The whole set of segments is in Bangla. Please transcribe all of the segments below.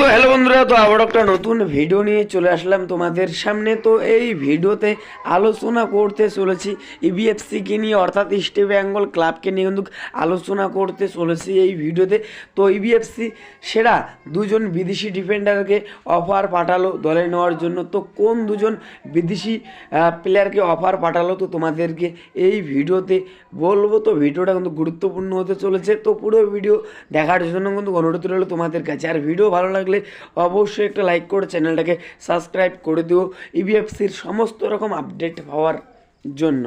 তো হ্যালো বন্ধুরা, তো আবার একটা নতুন ভিডিও নিয়ে চলে আসলাম তোমাদের সামনে। তো এই ভিডিওতে আলোচনা করতে চলেছি ইবিএফসিকে নিয়ে, অর্থাৎ ইস্ট বেঙ্গল ক্লাবকে নিয়ে কিন্তু আলোচনা করতে চলেছি এই ভিডিওতে তো। ইবিএফসি সেরা দুজন বিদেশি ডিফেন্ডারকে অফার পাঠালো দলে নেওয়ার জন্য। তো কোন দুজন বিদেশি প্লেয়ারকে অফার পাঠালো তো তোমাদেরকে এই ভিডিওতে বলব। তো ভিডিওটা কিন্তু গুরুত্বপূর্ণ হতে চলেছে। তো পুরো ভিডিও দেখার জন্য কিন্তু অনুরোধ রইল তোমাদের কাছে। আর ভিডিও ভালো লাগলে অবশ্যই একটা লাইক করে চ্যানেলটাকে সাবস্ক্রাইব করে দিও ইবিএফসির সমস্ত রকম আপডেট হওয়ার জন্য।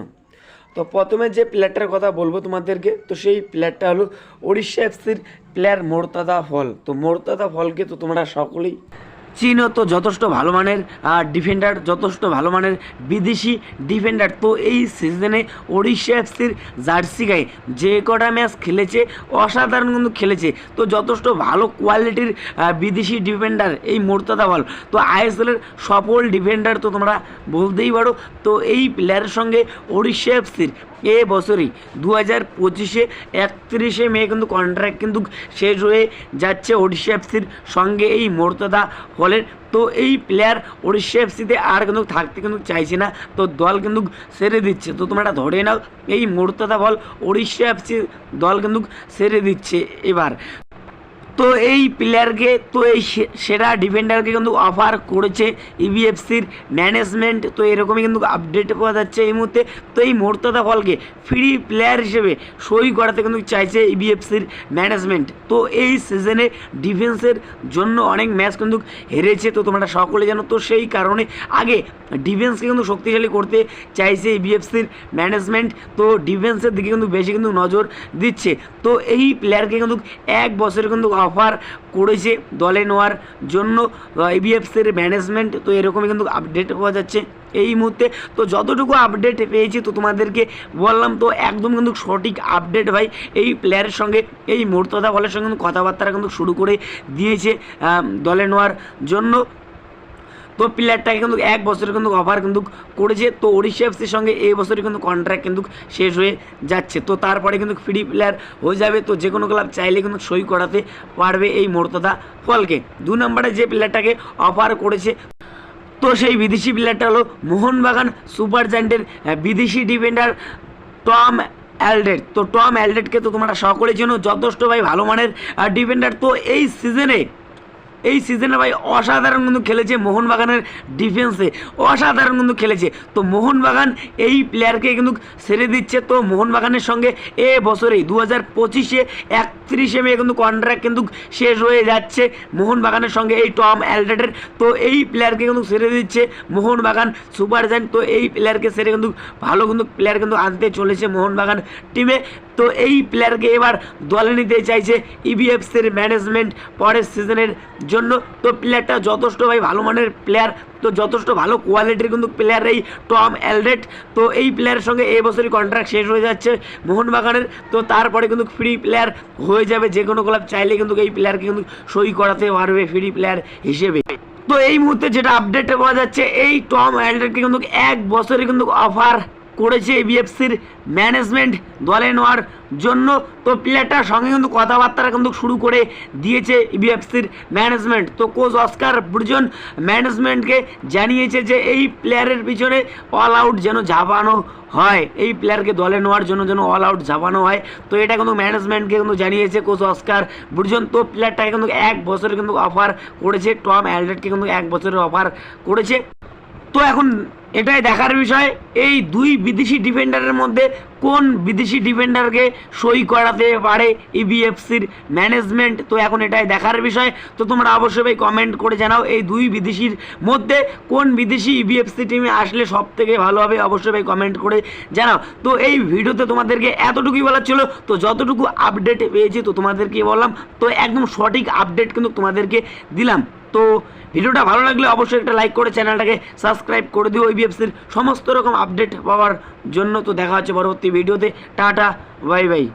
তো প্রথমে যে প্লেয়ারটার কথা বলব তোমাদেরকে, তো সেই প্লেয়ারটা হলো ওড়িশা এফসির প্লেয়ার মোরতাদা ফল তো মোরতাদা ফলকে তো তোমরা সকলেই চীনও তো যথেষ্ট ভালো মানের ডিফেন্ডার যথেষ্ট ভালো মানের বিদেশি ডিফেন্ডার তো এই সিজনে ওড়িশা এফসির জার্সি গায়ে যে কটা ম্যাচ খেলেছে, অসাধারণ কিন্তু খেলেছে। তো যথেষ্ট ভালো কোয়ালিটির বিদেশি ডিফেন্ডার এই মোর্তাদা বল তো আইএসএলের সফল ডিফেন্ডার তো তোমরা বলতেই পারো। তো এই প্লেয়ারের সঙ্গে ওড়িশা এফসির এ বছরই দু হাজার পঁচিশে একত্রিশে মে কিন্তু কন্ট্রাক্ট কিন্তু শেষ হয়ে যাচ্ছে ওড়িশা এফসির সঙ্গে এই মোর্তাদা হলের তো এই প্লেয়ার ওড়িশা এফসিতে আর কিন্তু থাকতে কিন্তু চাইছে না, তো দল কিন্তু সেরে দিচ্ছে। তো তোমরা ধরে নাও, এই মুহূর্তটা বল উড়িষ্যা এফসি দল কিন্তু সেরে দিচ্ছে এবার। তো এই প্লেয়ারকে তো এই সেরা ডিফেন্ডারকে কিন্তু অফার করেছে E ইবিএফসির ম্যানেজমেন্ট তো এরকমই কিন্তু আপডেট পাওয়া যাচ্ছে এই মুহূর্তে। তো এই মোর্তাদা ফলকে ফ্রি প্লেয়ার হিসেবে সই করাতে কিন্তু চাইছে E ইবিএফসির ম্যানেজমেন্ট তো এই সিজনে ডিফেন্সের জন্য অনেক ম্যাচ কিন্তু হেরেছে। তো তোমরা সকলে জানো, তো সেই কারণে আগে ডিফেন্সকে কিন্তু শক্তিশালী করতে চাইছে E ইবিএফসির ম্যানেজমেন্ট তো ডিফেন্সের দিকে কিন্তু বেশি কিন্তু নজর দিচ্ছে। তো এই প্লেয়ারকে কিন্তু এক বছরে কিন্তু অফার করেছে দলে নেওয়ার জন্য। ইবিএফসির ম্যানেজমেন্ট তো এরকমই কিন্তু আপডেট পাওয়া যাচ্ছে এই মুহূর্তে। তো যতটুকু আপডেট পেয়েছি, তো তোমাদেরকে বললাম, তো একদম কিন্তু সঠিক আপডেট ভাই, এই প্লেয়ারের সঙ্গে, এই মোর্তদা বলের সঙ্গে কিন্তু কথাবার্তা কিন্তু শুরু করে দিয়েছে দলে নেওয়ার জন্য। তো প্লেয়ারটাকে কিন্তু এক বছরের কিন্তু অফার কিন্তু করেছে। তো ওড়িশা এফসির সঙ্গে এই বছরে কিন্তু কন্ট্রাক্ট কিন্তু শেষ হয়ে যাচ্ছে। তো তারপরে কিন্তু ফ্রি প্লেয়ার হয়ে যাবে। তো যে কোনো ক্লাব চাইলে কিন্তু সই করাতে পারবে এই মোর্তদা ফলকে। দু নম্বরে যে প্লেয়ারটাকে অফার করেছে, তো সেই বিদেশি প্লেয়ারটা হলো মোহনবাগান সুপার জায়েন্টের বিদেশি ডিফেন্ডার টম অ্যালডেট তো টম অ্যালডেটকে তো তোমরা সকলের জন্য যথেষ্ট ভাই ভালো মানের ডিফেন্ডার তো এই সিজনে এই সিজনে ভাই অসাধারণ কিন্তু খেলেছে মোহনবাগানের ডিফেন্সে অসাধারণ কিন্তু খেলেছে। তো মোহনবাগান এই প্লেয়ারকে কিন্তু ছেড়ে দিচ্ছে। তো মোহনবাগানের সঙ্গে এ বছরেই দু হাজার পঁচিশে একত্রিশে মে কিন্তু কন্ট্রাক্ট কিন্তু শেষ হয়ে যাচ্ছে মোহনবাগানের সঙ্গে এই টম অ্যালডেটের তো এই প্লেয়ারকে কিন্তু ছেড়ে দিচ্ছে মোহনবাগান সুপার জায়েন্ট তো এই প্লেয়ারকে ছেড়ে কিন্তু ভালো কিন্তু প্লেয়ার কিন্তু আনতে চলেছে মোহনবাগান টিমে তো এই প্লেয়ারকে এবার দলে নিতে চাইছে E ইবিএফসির ম্যানেজমেন্ট পরের সিজনের জন্য। তো প্লেয়ারটা যথেষ্ট ভাই ভালো মানের প্লেয়ার তো যথেষ্ট ভালো কোয়ালিটির কিন্তু প্লেয়ার এই টম অ্যালডেট তো এই প্লেয়ারের সঙ্গে এই বছরই কন্ট্রাক্ট শেষ হয়ে যাচ্ছে মোহনবাগানের। তো তারপরে কিন্তু ফ্রি প্লেয়ার হয়ে যাবে যে কোনো ক্লাব চাইলে কিন্তু এই প্লেয়ারকে কিন্তু সই করাতে পারবে ফ্রি প্লেয়ার হিসেবে। তো এই মুহূর্তে যেটা আপডেট পাওয়া যাচ্ছে, এই টম অ্যালডেটকে কিন্তু এক বছরে কিন্তু অফার করেছে বিএফসির ম্যানেজমেন্ট দলে নেওয়ার জন্য। তো প্লেয়ারটার সঙ্গে কিন্তু কথাবার্তা কিন্তু শুরু করে দিয়েছে বিএফসির ম্যানেজমেন্ট তো কোচ অস্কার বুর্জন ম্যানেজমেন্টকে জানিয়েছে যে, এই প্লেয়ারের পিছনে অল আউট যেন ঝাপানো হয়। এই প্লেয়ারকে দলে নেওয়ার জন্য যেন অল আউট ঝাপানো হয়। তো এটা কিন্তু ম্যানেজমেন্টকে কিন্তু জানিয়েছে কোচ অস্কার বুর্জন তো প্লেয়ারটাকে কিন্তু এক বছরের কিন্তু অফার করেছে। টম অ্যালডেটকে কিন্তু এক বছরের অফার করেছে। তো এখন এটাই দেখার বিষয়, এই দুই বিদেশি ডিফেন্ডারের মধ্যে কোন বিদেশি ডিফেন্ডারকে সই করাতে পারে ইবিএফসির ম্যানেজমেন্ট তো এখন এটাই দেখার বিষয়। তো তোমরা অবশ্যই কমেন্ট করে জানাও এই দুই বিদেশির মধ্যে কোন বিদেশি ইবিএফসি টিমে আসলে সব থেকে ভালো হবে। অবশ্যই ভাই কমেন্ট করে জানাও। তো এই ভিডিওতে তোমাদেরকে এতটুকুই বলার ছিল, তো যতটুকু আপডেট পেয়েছি, তো তোমাদেরকে বললাম। তো একদম সঠিক আপডেট কিন্তু তোমাদেরকে দিলাম। তো ভিডিওটা ভালো লাগলে অবশ্যই একটা লাইক করে চ্যানেলটাকে সাবস্ক্রাইব করে দিও। ইবিএফসির সমস্ত রকম আপডেট পাওয়ার জন্য। তো দেখা হচ্ছে পরবর্তী ভিডিওতে। Tata bye bye